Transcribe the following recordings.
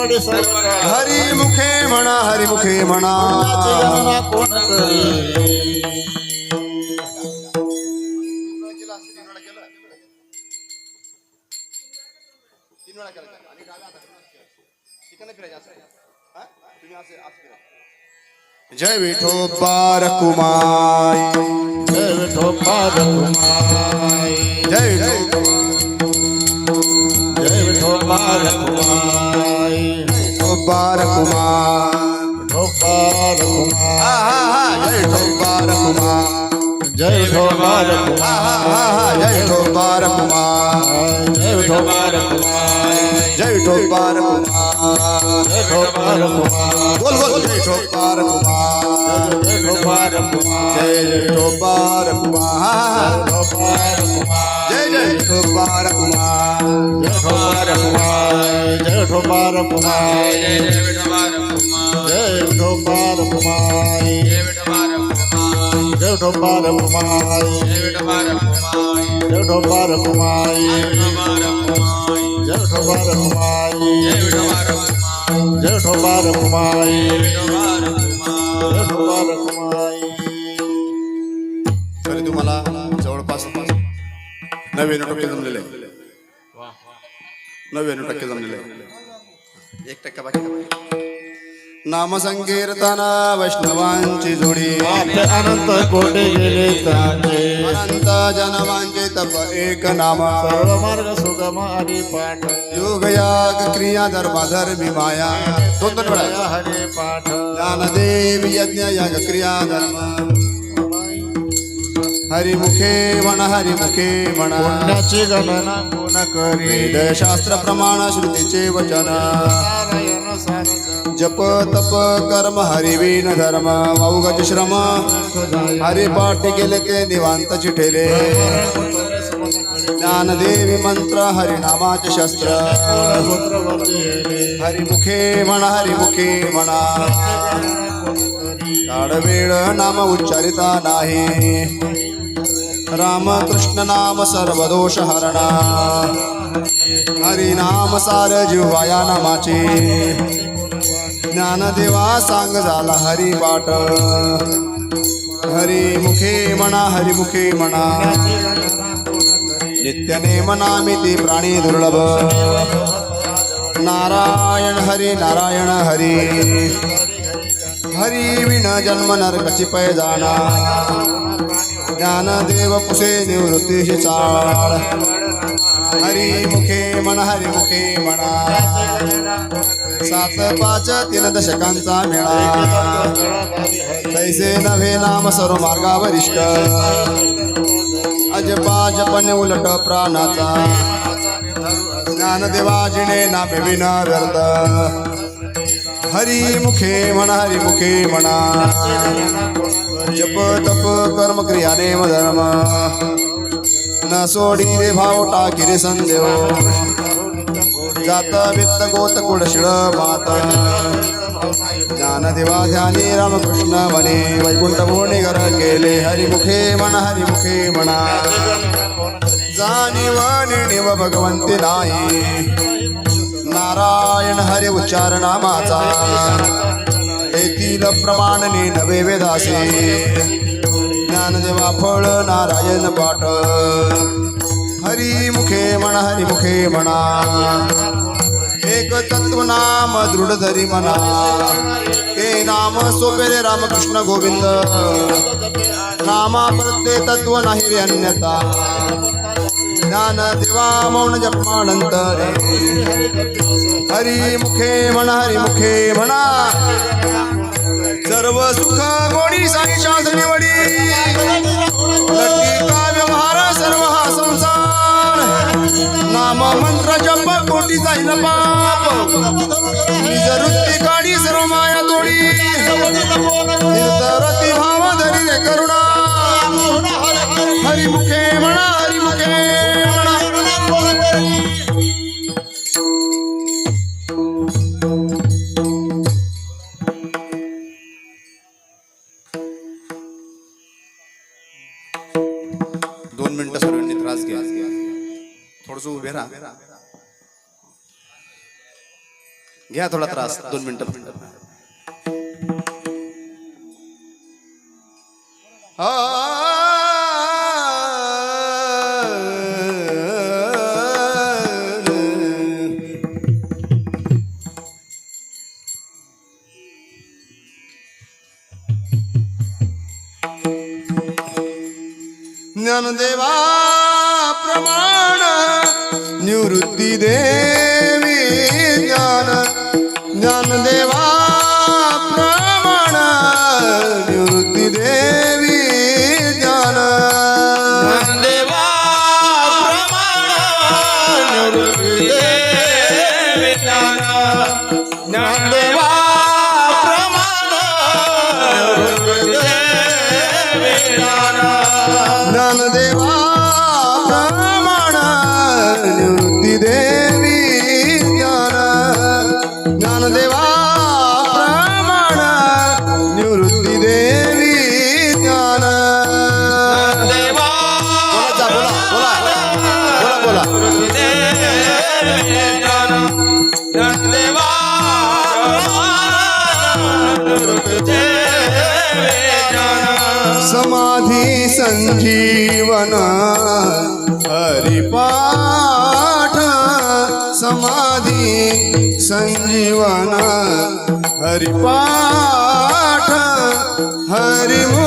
वडे हरी मुखे म्हणा हरी मुखे म्हणा जय विठो पार कुमार जय विठो पार कुमार जय विठो. जय विठो पार कुमार ढोबार कुमार ढोबार कुमार जय ढोबार कुमार जय ढोबार कुमार जय ढोबार कुमार जय ढोबार कुमार जय ढोबार कुमार जय ढोबार कुमार बोल बोल जय ढोबार कुमार जय ढोबार कुमार जय ढोबार कुमार जय जय ढोबार कुमार जय ठोपार कुमार जय ठोपार कुमार जय ठोपार कुमार जय ठोपार कुमार जय ठोपार कुमार जय ठोपार कुमार जय ठोपार कुमार तरी तुम्हाला जवळपास नवीन जमलेले आहे नव्याण्णव टक्के जमलेले आहे. एक टक्का बाकी नाम संकीर्तन वैष्णवांची जोडी. अनंत कोटे गेले त्यांचे. अनंत जनवांचे तप एक नाम. सर्व मार्ग सुगम हरी पाठ. योग याग क्रिया धर्मा धर्मी माया. दोन हरे पाठ. ज्ञानदेव यज्ञ याग क्रिया धर्म. हरिमुखे म्हण हरिमुखे म्हणा पुण्याची गणना कोण करी? वेद शास्त्र प्रमाण श्रुतीचे वचन. जप तप कर्म हरिवीन धर्म अवघट श्रम. हरिपाठ केले ते निवांत चिठेले. ज्ञानदेवी मंत्र हरिनामाचे शस्त्र. हरिमुखे म्हणा हरिमुखे म्हणा काळ वेळ नाम उच्चारिता नाही. रामकृष्ण नाम सर्वदोष हरणा हरिनाम सार जिव्हाया नामाचे। ज्ञानदेवा सांग झाला हरी पाठ हरी मुखे म्हणा हरिमुखे म्हणा नित्यने मनामी ते प्राणी दुर्लभ। नारायण हरी नारायण हरी। हरी विना जन्म नरकची पै जाणा ज्ञानदेव पुसे निवृत्तीशी चाळ. हरी मुखे म्हणा हरी मुखे म्हणा सात पाच तीन दशकांचा मेळा. तैसे नव्हे नाम सर्व मार्गावरिष्ठ. अजपा जपने उलट प्राणाचा. ज्ञानदेवाजिने नामे विना व्यर्थ. हरी मुखे म्हणा हरी मुखे म्हणा जप तप कर्म क्रिया नेम धर्म। न सोडी रे भाव टाकी रे संदेव। जात वित्त गोत कुडशिळ ज्ञानदेवा ध्यानी रामकृष्ण म्हणे वैकुंठ भोणे घर केले। हरिमुखे म्हणा हरिमुखे म्हणा जाणीव निणीव भगवंती नाही नारायण हरे उच्चारणा माझा येथील प्रमाणने नवे वेदासे. ज्ञानदेवा फळ नारायण पाठ. हरी मुखे म्हणा हरी मुखे म्हणा एक तत्व नाम दृढ धरी म्हणा हे नाम सोपे रे रामकृष्ण गोविंद. नामा प्रत्ये तत्व नाही रे अन्यता ज्ञान देवा मौन जपानंतर हरी मुखे म्हणा हरी मुखे म्हणा. सर्व सुख गोडी साई शासनी वडी का व्यवहार सर्व हा संसार. नाम मंत्र जप कोटी जाईल पाप. निज वृत्ती काढी सर्व माया तोडी. निर्धरती भाव धरी रे करुणा. घ्या थोडा त्रास दोन मिनिटं फक्त. ज्ञानदेवा प्रमाण निवृत्ती देवी ज्ञान ज्ञानदेवा प्रमाण निवृत्ती देवी ज्ञान. देवा ज्ञानदेवा ज्ञानदेवा प्रमाण निवृत्ती देवी ज्ञान. समाधी संजीवन हरिपाठ समाधी संजीवन हरिपाठ हरिमू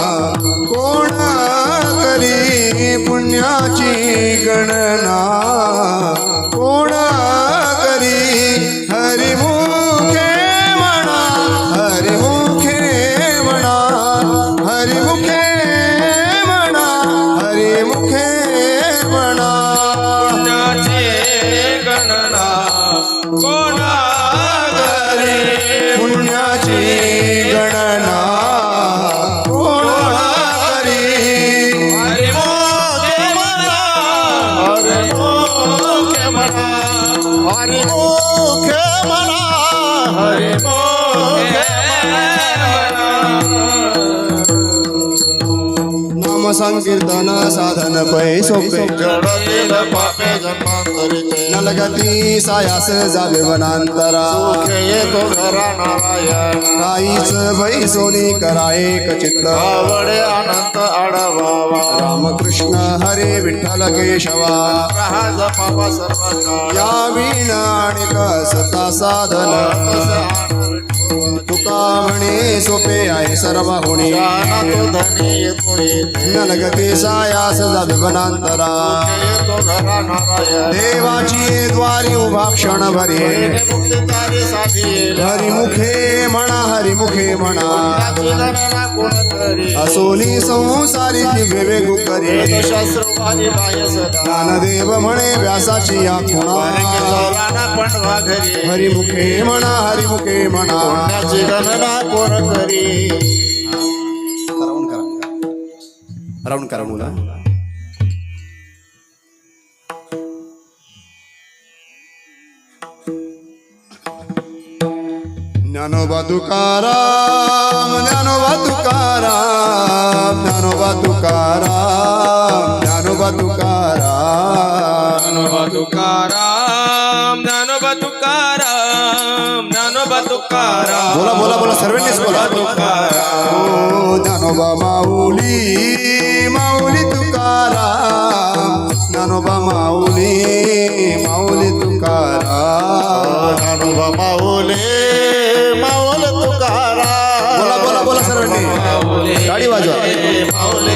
ગણના संकीर्तन साधन पै सोपे. पापे नलगती सायास जावे वनांतरा. सुखे येतो घरा नारायण. काहीच भै सोनी करा एक चित्त आवडे अनंत आडवावा रामकृष्ण हरे विठ्ठल केशवा. सर्व या वीण आणि कसता साधन. तुका म्हणे? सोपे आहे सर्व होणे. ज्ञाना तो धनी देवाची द्वारी उभा क्षण भरे. हरिमुखे म्हणा हरिमुखे म्हणा. असोली असोनी संसारी दिव्य करे. ज्ञानदेव म्हणे व्यासाची या खुणा हरिमुखे म्हणा हरिमुखे म्हणा. गणना कोण करी राऊंड करा. राऊंड करा मुला. ज्ञानोबा तुकाराम ज्ञानोबा तुकाराम ज्ञानोबा तुकाराम ज्ञानोबा तुकाराम. ज्ञानोबा तुकाराम. ज्ञानोबा तुकाराम बोला बोला बोला सर्वांनीच बोला. ओ ज्ञानोबा माऊली माऊली तुकाराम ज्ञानोबा माऊली माऊली तुकाराम ज्ञानोबा माऊले माऊल तुकारा बोला बोला बोला सर्वांनी. गाडी वाजवा. माऊले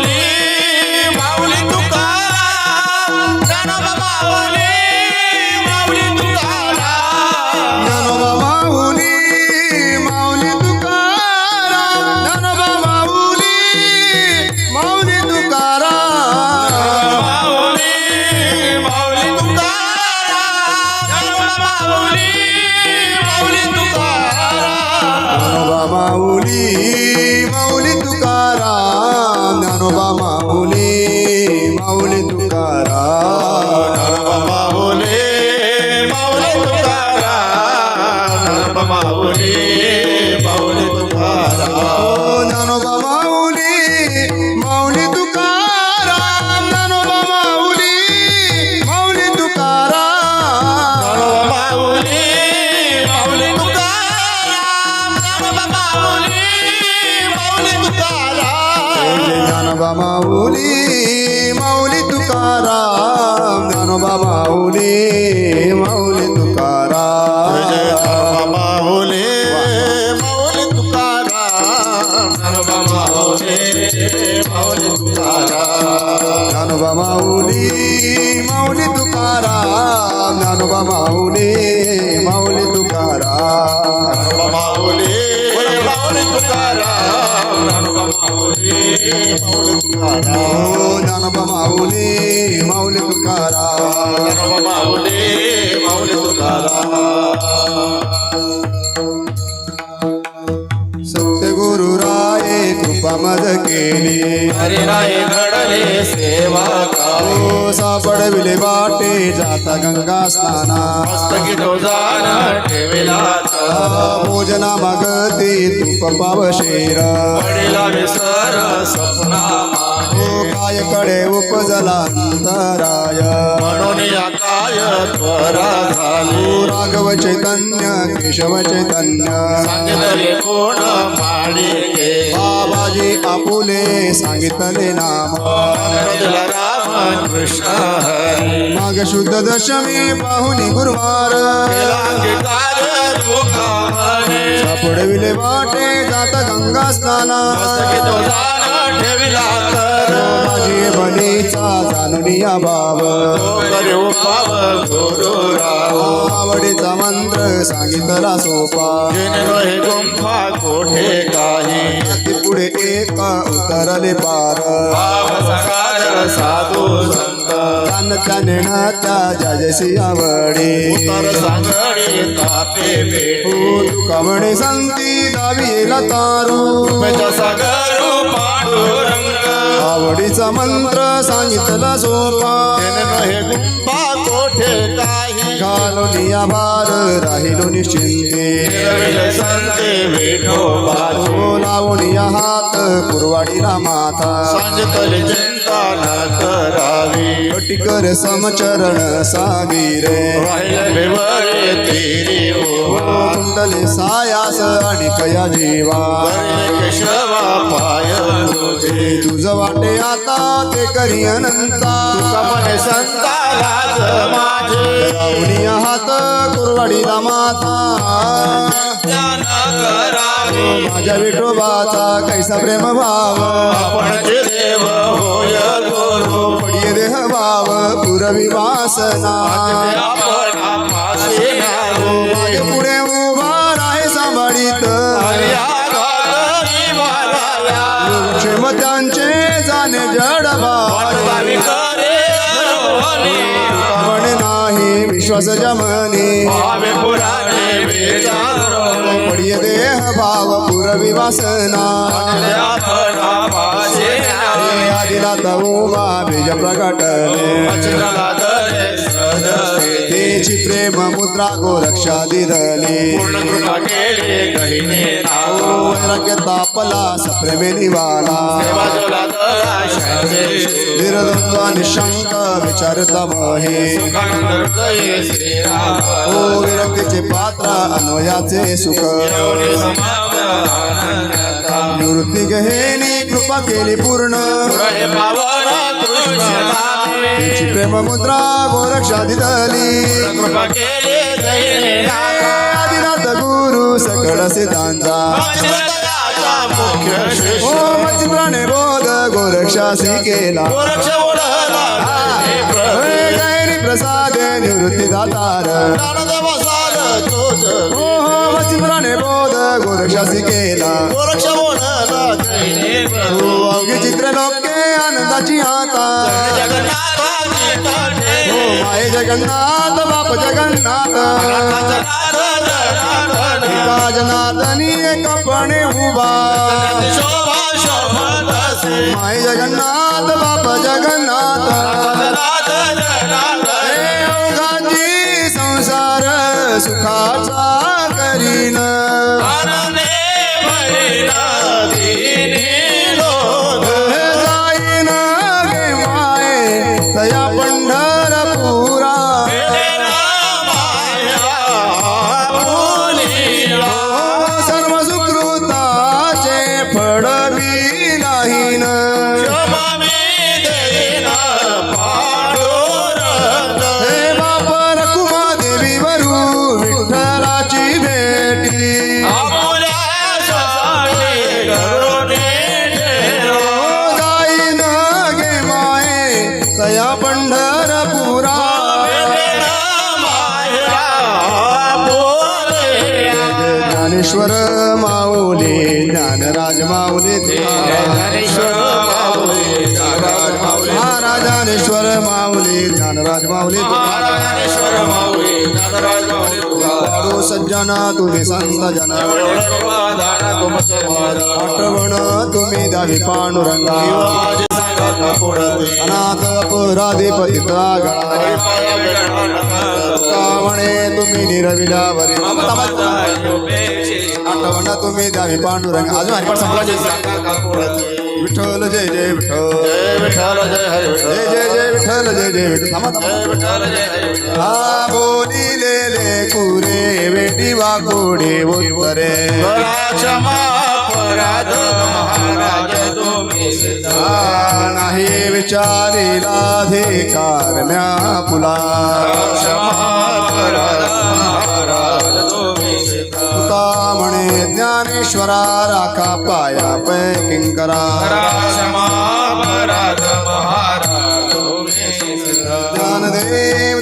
माऊली माऊली तुकाराम ज्ञानोबा माऊली माऊली तुकाराम माऊले माऊले तुकाराम माऊले माऊले तुकाराम ओ ज्ञानोबा माऊली माऊली तुकाराम माऊले मद केली. हरे राय घडले सेवा ओ सापडविले वाटे जाता गंगा स्नाना. तो जाण ठेविला भोजना मागती तूप पावशेर पडिला विसर सपना ओ काय कडे उपजला अंतराय. म्हणून या त्वरा झाली राघव चैतन्य केशव चैतन्य. सांगितले कोण बाबाजी आपुले सांगितले नाम. राम कृष्ण माग शुद्ध दशमी पाहुनी गुरुवार. सापडविले वाटे जात गंगा स्नाना. ठेविला तर. माझी बनीचा जाणूनिया बाब आवडीचा मंत्र सांगितला सोपा. गुंफा कोठे काही? पुढे एक उतरले पार. साधू संत. कानच्या नेण्याच्या जयसी आवडी. तर म्हणे संती दावी येला तारू. मेचा सागर पांडुरंग आवडीचा मंत्र सांगितला सोपा. हे कोठे काही घालोनिया भार राहिलो निश्चिंते. संते विठो बाजू. ओ लावणिया हात कुरवाडीला माथा. सांगितले चिंता न करावी कटिकर समचरण सागिरे. राहिले बेवरे तेरी ओ ओ कुंडले सायास आणि कया जीवा. केशवा पाय तुझ वाटे आता ते करी अनंता. कमने संता लाज माझे लावणिया हात कुरवाडी माता माझ्या विठोबाचा कैसा प्रेम भाव. देव होय पडिये देह भाव पुरवी वासना. मागे पुढे उभा राहे सांभाळीत. हरिया त्यांचे जाणे जडबा नाही विश्वास जमनी देह भाव पुरवी वासना. बीज तेची प्रेम मुद्रा गोरक्षा दिदली पूर्ण कृपा केले गहिने नाव। वैराग्य तापला सप्रेमे निवाला शरदेशु निर्द्वंद्व निशंक विचारता महे सुखानंद हृदये श्रीराम ओ विरक्तीचे पात्र अन्वयाचे सुख। निवृत्ती गहेनी कृपा केली पूर्ण। हे पावन प्रेम मुद्रा गोरक्षा दिदली कृपा केले गहिने आदिनाथ गुरु सकळ सिद्धांचा राजा मुख्य ओ शिष्य मचित्राने बोध गोरक्षासी केला गोरक्ष ओढला हे प्रभू हे गैरी प्रसाद निवृत्ती दातार ज्ञानदेव सार तुझ ओ मचित्राने बोध गोरक्षासी केला गोरक्ष ओढला गहिने प्रभू ओ अवघी चित्र लोके आनंदाची आता. हो, जगन्नाथाची काठे जगन्नाथ बाप जगन्नाथ. एका कपणे उभा. माय जगन्नाथ बाप जगन्नाथ. हो संसार सुखाचा करीन. तया पंढरपुरा ज्ञानेश्वर माऊले ज्ञानराज माऊले। महाराजानेश्वर माऊली ज्ञानराज माऊले। सज्जना सज्जन तुम्ही संत जन। आठवण तुम्ही दावी पांडुरंगा। अनाथ अपराधी पतिता गळा कावणे तुम्ही निरविलावरी. आठवण तुम्ही द्यावी पांडुरंगा. अजून हरिपाठ संपला जय विठ्ठल जय जय विठ्ठल. जय जय जय विठ्ठल जय जय विठ्ठल. थांबा. हा बोलिलेले कुरे वेटी वाकोडे उत्तरे. हा नाही विचारीला अधिकार म्या पुला. तुका म्हणे ज्ञानेश्वरा राखा पाया पै किंकरा. ज्ञानदेव